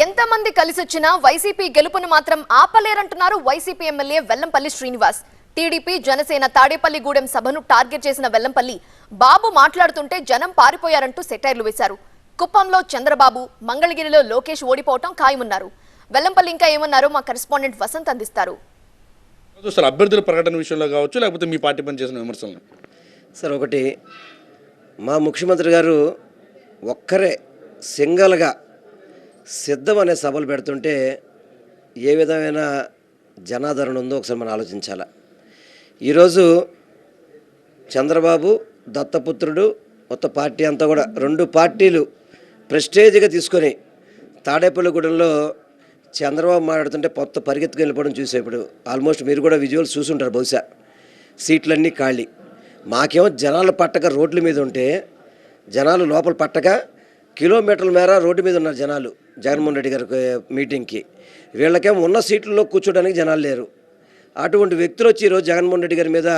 ఎంతమంది కలిసొచ్చినా వైసీపీ గెలుపును మాత్రం ఆపలేరంటున్నారు YCP MLA Vellampalli Srinivas. TDP Janasena Tadepalligudem సభను టార్గెట్ చేసిన వెల్లంపల్లి. బాబు మాట్లాడుతుంటే జనం పారిపోయారంటూ సెటైర్లు వేశారు. కుప్పంలో చంద్రబాబు మంగళగిరిలో లోకేష్ ఓడిపోవటం ఖాయమన్నారు. వెల్లంపల్లి ఇంకా ఏమన్నారో? మా కరెస్పాండెంట్ వసంత్ అందిస్తారు. అసలు అభ్యర్థుల ప్రకటన విషయంలో కావచ్చు లేకపోతే మీ పార్టీ పని చేసిన విమర్శలను. సార్ ఒకటి మా ముఖ్యమంత్రి గారు ఒక్కరే సింగల్గా సిద్ధం అనే సభలు పెడుతుంటే ఏ విధమైన జనాదరణ ఉందో ఒకసారి మనం ఆలోచించాలా. ఈరోజు చంద్రబాబు దత్తపుత్రుడు మొత్తం పార్టీ అంతా కూడా రెండు పార్టీలు ప్రెస్టేజ్గా తీసుకొని తాడేపల్లిగూడెంలో చంద్రబాబు మాట్లాడుతుంటే కొత్త పరిగెత్తుకు వెళ్ళిపోవడం చూసే ఇప్పుడు ఆల్మోస్ట్ మీరు కూడా విజువల్స్ చూసుంటారు బహుశా. సీట్లన్నీ ఖాళీ. మాకేమో జనాలు పట్టక రోడ్ల మీద ఉంటే జనాలు లోపల పట్టక కిలోమీటర్ల మేర రోడ్డు మీద ఉన్నారు జనాలు. జగన్మోహన్ రెడ్డి గారి మీటింగ్కి. వీళ్ళకేం ఉన్న సీట్లలో కూర్చోడానికి జనాలు లేరు. అటువంటి వ్యక్తులు వచ్చి ఈరోజు జగన్మోహన్ రెడ్డి గారి మీద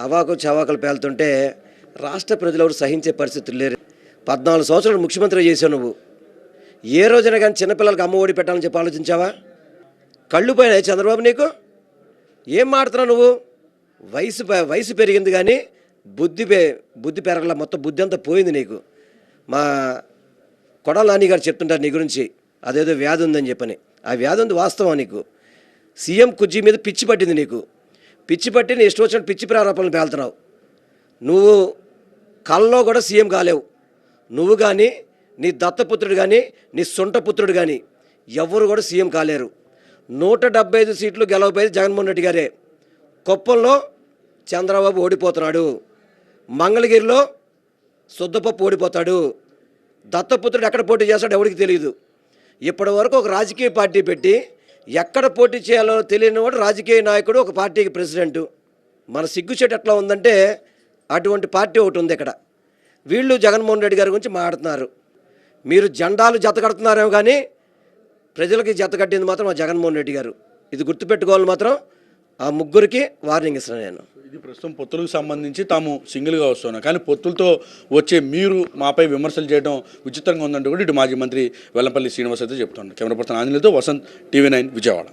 అవాకు చవాకులు పేలుతుంటే రాష్ట్ర ప్రజలు ఎవరు సహించే పరిస్థితులు లేరు. పద్నాలుగు సంవత్సరాలు ముఖ్యమంత్రి చేసావు నువ్వు. ఏ రోజున కానీ చిన్నపిల్లలకి అమ్మ ఒడి పెట్టాలని చెప్పి ఆలోచించావా? కళ్ళు పోయినాయి చంద్రబాబు నీకు? ఏం మాడుతున్నావు నువ్వు? వయసు వయసు పెరిగింది కానీ బుద్ధి బుద్ధి పెరగల మొత్తం బుద్ధి అంతా పోయింది నీకు. మా కొడాల నాని గారు చెప్తుంటారు నీ గురించి. అదేదో వ్యాధి ఉందని చెప్పని. ఆ వ్యాధి ఉంది వాస్తవం నీకు. సీఎం కుర్జీ మీద పిచ్చి పట్టింది నీకు. పిచ్చి పట్టి నీ ఇష్టం వచ్చిన పిచ్చి ప్రారంభాలను పేలుతున్నావు. నువ్వు కళ్ళలో కూడా సీఎం కాలేవు. నువ్వు కానీ నీ దత్తపుత్రుడు కానీ నీ సొంటపుత్రుడు కానీ ఎవరు కూడా సీఎం కాలేరు. నూట డెబ్బై ఐదు సీట్లు గెలవపోయేది జగన్మోహన్ రెడ్డి గారే. కొప్పంలో చంద్రబాబు ఓడిపోతున్నాడు. మంగళగిరిలో శుద్ధపప్పు ఓడిపోతాడు. దత్తపుత్రుడు ఎక్కడ పోటీ చేస్తాడు ఎవరికి తెలియదు ఇప్పటి వరకు ఒక రాజకీయ పార్టీ పెట్టి ఎక్కడ పోటీ చేయాలో తెలియని వాడు రాజకీయ నాయకుడు ఒక పార్టీకి ప్రెసిడెంటు. మన సిగ్గుచేటు ఎట్లా ఉందంటే అటువంటి పార్టీ ఒకటి ఉంది ఇక్కడ. వీళ్ళు జగన్మోహన్ రెడ్డి గారి గురించి మాట్లాడుతున్నారు. మీరు జెండాలు జత కడుతున్నారేమో కానీ ప్రజలకి జత కట్టింది మాత్రం జగన్మోహన్ రెడ్డి గారు. ఇది గుర్తుపెట్టుకోవాలి మాత్రం ఆ ముగ్గురికి వార్నింగ్ ఇస్తున్నాను నేను. ఇది ప్రస్తుతం పొత్తులకు సంబంధించి తాము సింగిల్గా వస్తున్నాం. కానీ పొత్తులతో వచ్చే మీరు మాపై విమర్శలు చేయడం విచిత్రంగా ఉందంటూ కూడా ఇటు మాజీ మంత్రి వెల్లంపల్లి శ్రీనివాస్ అయితే చెప్తున్నాడు కెమెరా పర్సన్ ఆంజనేయులతో వసంత్ టీవీ నైన్ విజయవాడ.